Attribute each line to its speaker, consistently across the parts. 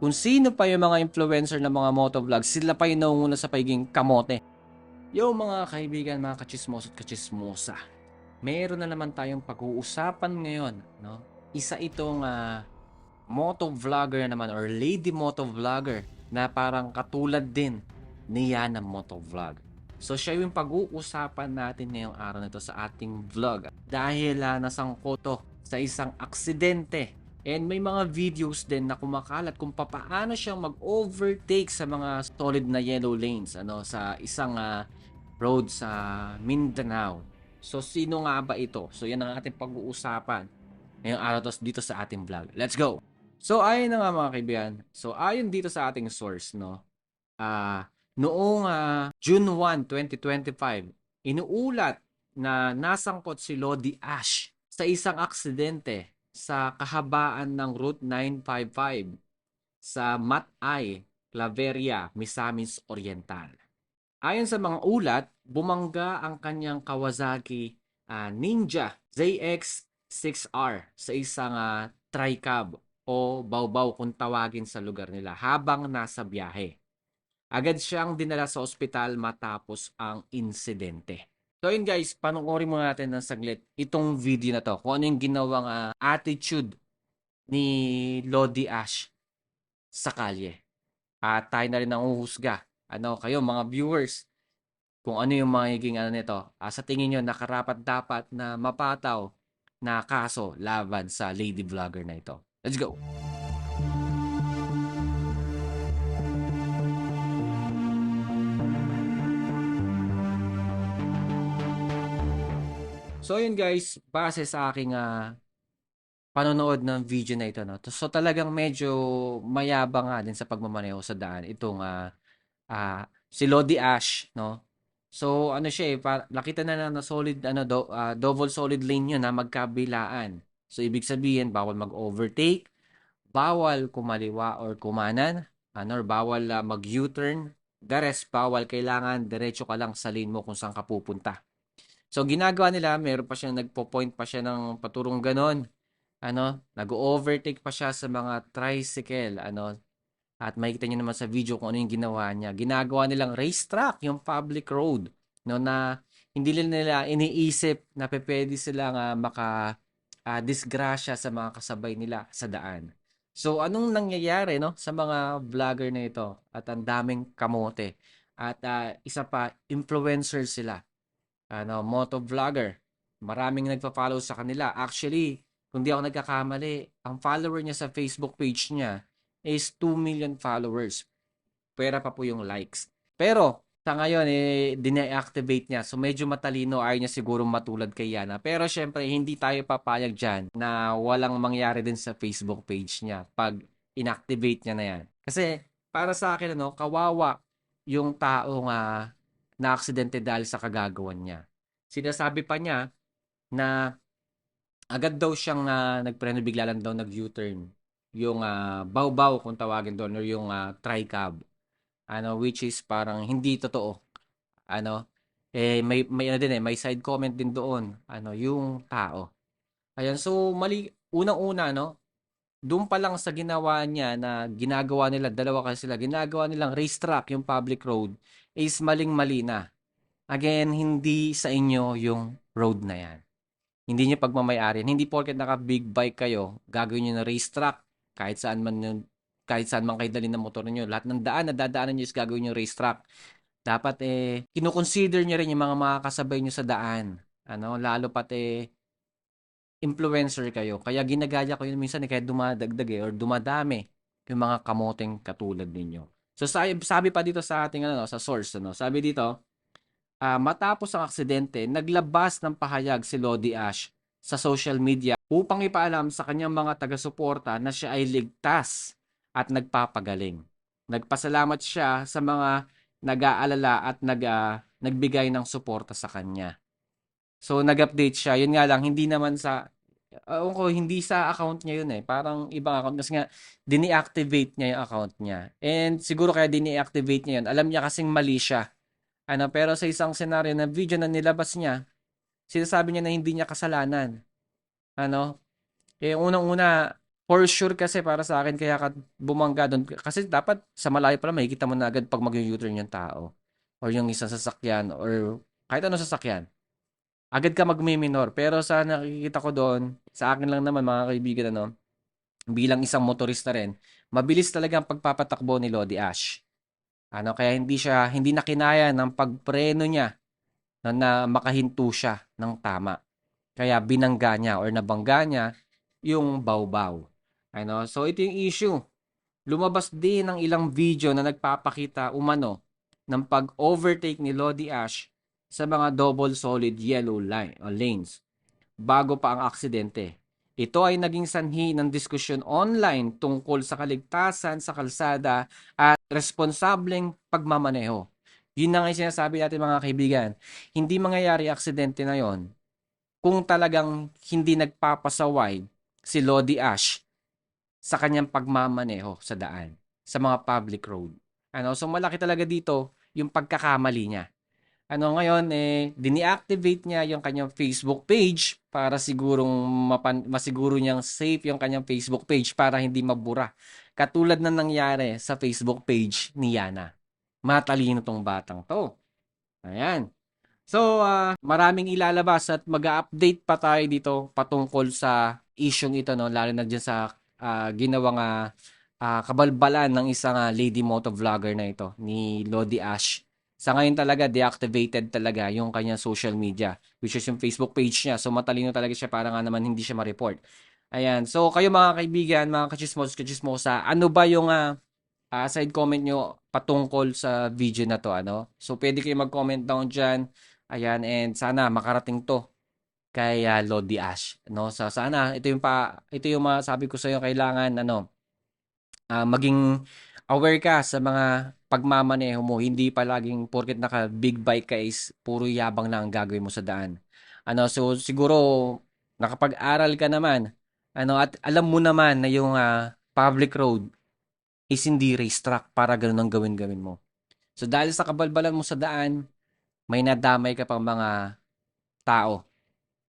Speaker 1: kung sino pa yung mga influencer ng mga motovlog, sila pa yung naunguna sa pagiging kamote. Yo mga kaibigan, mga kachismoso at kachismosa. Meron na naman tayong pag-uusapan ngayon, no? Isa itong ah, motovlogger naman or lady motovlogger na parang katulad din ni Yana Motovlog. So siya yung pag-uusapan natin ngayong araw na ito sa ating vlog dahil uh, nasangkot to sa isang aksidente and may mga videos din na kumakalat kung papaano siyang mag-overtake sa mga solid na yellow lanes ano sa isang ah, road sa Mindanao. So sino nga ba ito? So yan ang ating pag-uusapan ngayong araw to dito sa ating vlog. Let's go! So ayon na nga mga kaibigan. So ayon dito sa ating source no. Ah noong ah, June 1, 2025, inuulat na nasangkot si Lodi Ash sa isang aksidente sa kahabaan ng Route 955 sa Matay, Claveria, Misamis Oriental. Ayon sa mga ulat, bumangga ang kanyang Kawasaki ah, Ninja ZX6R sa isang ah, tricab o bawbaw kung tawagin sa lugar nila habang nasa biyahe. Agad siyang dinala sa ospital matapos ang insidente. So yun guys, panoorin muna natin ng saglit itong video na to. Kung ano yung ginawang ah, attitude ni Lodi Ash sa kalye. At tayo na rin ang uhusga. Ano kayo mga viewers, kung ano yung magiging ano nito. Ah, sa tingin nyo, nakarapat dapat na mapataw na kaso laban sa lady vlogger na ito. Let's go! So yun guys, base sa aking ah, panonood ng video na ito no. So talagang medyo mayabang nga din sa pagmamaneho sa daan itong ah, ah, si Lodi Ash no. So ano siya eh, pa, nakita na na, solid ano do, ah, double solid lane yun na magkabilaan. So ibig sabihin bawal mag-overtake, bawal kumaliwa or kumanan, ano or bawal ah, mag-U-turn, the rest bawal kailangan diretso ka lang sa lane mo kung saan ka pupunta. So ginagawa nila, meron pa siyang nagpo-point pa siya ng paturong ganon. Ano, nag-overtake pa siya sa mga tricycle, ano. At makikita niyo naman sa video kung ano yung ginawa niya. Ginagawa nilang racetrack, yung public road, no na hindi nila iniisip na pwede silang uh, maka uh, disgrasya sa mga kasabay nila sa daan. So anong nangyayari no sa mga vlogger na ito? At ang daming kamote. At uh, isa pa influencer sila ano, moto vlogger. Maraming nagpa-follow sa kanila. Actually, kung di ako nagkakamali, ang follower niya sa Facebook page niya is 2 million followers. Pera pa po yung likes. Pero, sa ngayon, eh, dine-activate niya. So, medyo matalino. Ayaw niya siguro matulad kay Yana. Pero, syempre, hindi tayo papayag dyan na walang mangyari din sa Facebook page niya pag inactivate niya na yan. Kasi, para sa akin, ano, kawawa yung taong uh, na aksidente dahil sa kagagawan niya. Sinasabi pa niya na agad daw siyang uh, nagpreno bigla lang daw nag-U-turn yung uh, baw-baw kung tawagin doon or yung uh, tri-cab. Ano which is parang hindi totoo. Ano eh may may ano din eh may side comment din doon ano yung tao. Ayan so mali unang-una no doon pa lang sa ginawa niya na ginagawa nila dalawa kasi sila ginagawa nilang racetrack yung public road is maling-mali na. Again, hindi sa inyo yung road na yan. Hindi niyo pagmamayari. Hindi porket naka big bike kayo, gagawin niyo na racetrack kahit saan man yun, kahit saan man kayo dalhin ng motor niyo. Lahat ng daan na dadaanan niyo is gagawin niyo racetrack. Dapat eh kino-consider niyo rin yung mga makakasabay niyo sa daan. Ano, lalo pat eh influencer kayo. Kaya ginagaya ko yun minsan eh, kaya dumadagdag eh, or dumadami yung mga kamoteng katulad ninyo. So sabi, sabi pa dito sa ating ano, sa source ano, sabi dito, uh, matapos ang aksidente, naglabas ng pahayag si Lodi Ash sa social media upang ipaalam sa kanyang mga taga-suporta na siya ay ligtas at nagpapagaling. Nagpasalamat siya sa mga nag-aalala at nag, uh, nagbigay ng suporta sa kanya. So nag-update siya. Yun nga lang hindi naman sa Ewan ko, hindi sa account niya yun eh. Parang ibang account. Kasi nga, dini-activate niya yung account niya. And siguro kaya dini-activate niya yun. Alam niya kasing mali siya. Ano, pero sa isang senaryo na video na nilabas niya, sinasabi niya na hindi niya kasalanan. Ano? Eh, unang-una, For sure kasi para sa akin kaya ka bumangga doon kasi dapat sa malayo pa lang makikita mo na agad pag mag-u-turn yung tao or yung isang sasakyan or kahit ano sasakyan. Agad ka magmi-minor. Pero sa nakikita ko doon, sa akin lang naman mga kaibigan ano, bilang isang motorista rin, mabilis talaga ang pagpapatakbo ni Lodi Ash. Ano, kaya hindi siya hindi na kinaya ng pagpreno niya na, na makahinto siya ng tama. Kaya binangga niya or nabangga niya yung bawbaw. Ano? So ito yung issue. Lumabas din ng ilang video na nagpapakita umano ng pag-overtake ni Lodi Ash sa mga double solid yellow line o lanes bago pa ang aksidente. Ito ay naging sanhi ng diskusyon online tungkol sa kaligtasan sa kalsada at responsableng pagmamaneho. Yun na nga sinasabi natin mga kaibigan. Hindi mangyayari aksidente na yon kung talagang hindi nagpapasaway si Lodi Ash sa kanyang pagmamaneho sa daan, sa mga public road. Ano, so malaki talaga dito yung pagkakamali niya. Ano ngayon eh dini-activate niya yung kanyang Facebook page para sigurong mapan, masiguro niyang safe yung kanyang Facebook page para hindi mabura. Katulad na nangyari sa Facebook page ni Yana. Matalino tong batang to. Ayan. So, uh, maraming ilalabas at mag-update pa tayo dito patungkol sa isyong ito, no? lalo na dyan sa uh, ginawang uh, uh, kabalbalan ng isang uh, lady moto vlogger na ito, ni Lodi Ash. Sa ngayon talaga, deactivated talaga yung kanyang social media, which is yung Facebook page niya. So, matalino talaga siya para nga naman hindi siya ma-report. Ayan. So, kayo mga kaibigan, mga kachismos, kachismosa, ano ba yung uh, uh, side comment nyo patungkol sa video na to? Ano? So, pwede kayo mag-comment down dyan. Ayan, and sana makarating to kay uh, Lodi Ash, no? So sana ito yung pa ito yung masabi ko sa iyo kailangan ano uh, maging aware ka sa mga pagmamaneho mo, hindi palaging porket naka big bike ka is puro yabang na ang gagawin mo sa daan. Ano, so siguro nakapag-aral ka naman, ano at alam mo naman na yung uh, public road is hindi racetrack para ganun ang gawin-gawin mo. So dahil sa kabalbalan mo sa daan, may nadamay ka pang mga tao.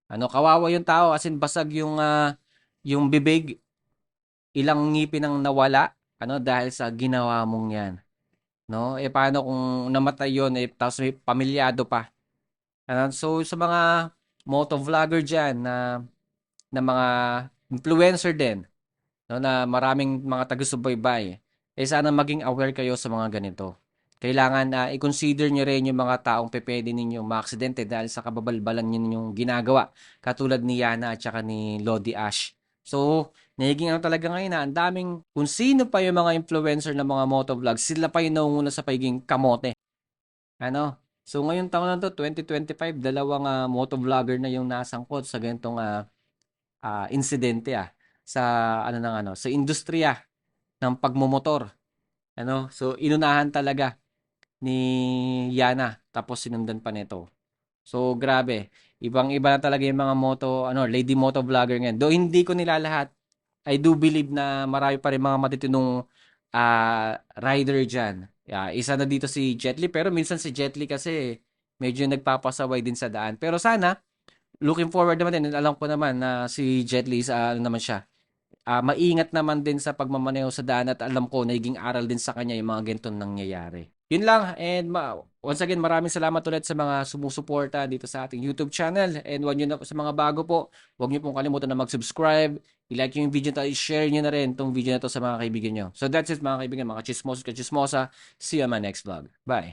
Speaker 1: Ano, kawawa yung tao as in basag yung uh, yung bibig ilang ngipin ang nawala ano dahil sa ginawa mong 'yan. No? Eh paano kung namatay 'yon eh tapos may pamilyado pa. Ano, so sa mga moto vlogger diyan na na mga influencer din no na maraming mga taga-subaybay eh sana maging aware kayo sa mga ganito kailangan na uh, i-consider nyo rin yung mga taong pepede ninyo maaksidente dahil sa kababalbalan nyo yung ginagawa. Katulad ni Yana at saka ni Lodi Ash. So, nagiging ano talaga ngayon na ang daming, kung sino pa yung mga influencer ng mga motovlogs, sila pa yung naunguna sa pagiging kamote. Ano? So, ngayong taon na to, 2025, dalawang uh, motovlogger na yung nasangkot sa ganitong uh, uh, insidente ah, sa ano nang ano, sa industriya ng pagmomotor. Ano? So, inunahan talaga ni Yana tapos sinundan pa nito. So grabe, ibang-iba na talaga yung mga moto, ano, lady moto vlogger ngayon. Do hindi ko nila lahat. I do believe na marami pa rin mga matitinong uh, rider diyan. Yeah, isa na dito si Jetly pero minsan si Jetly kasi medyo nagpapasaway din sa daan. Pero sana looking forward naman din, alam ko naman na si Jetly is uh, ano naman siya. Uh, maingat naman din sa pagmamaneho sa daan at alam ko naging aral din sa kanya yung mga ganitong nangyayari. Yun lang and ma- once again maraming salamat ulit sa mga sumusuporta dito sa ating YouTube channel and wag niyo na sa mga bago po, wag niyo pong kalimutan na mag-subscribe, i-like yung video na i-share niyo na rin tong video na to sa mga kaibigan niyo. So that's it mga kaibigan, mga chismosa, chismosa. See you on my next vlog. Bye.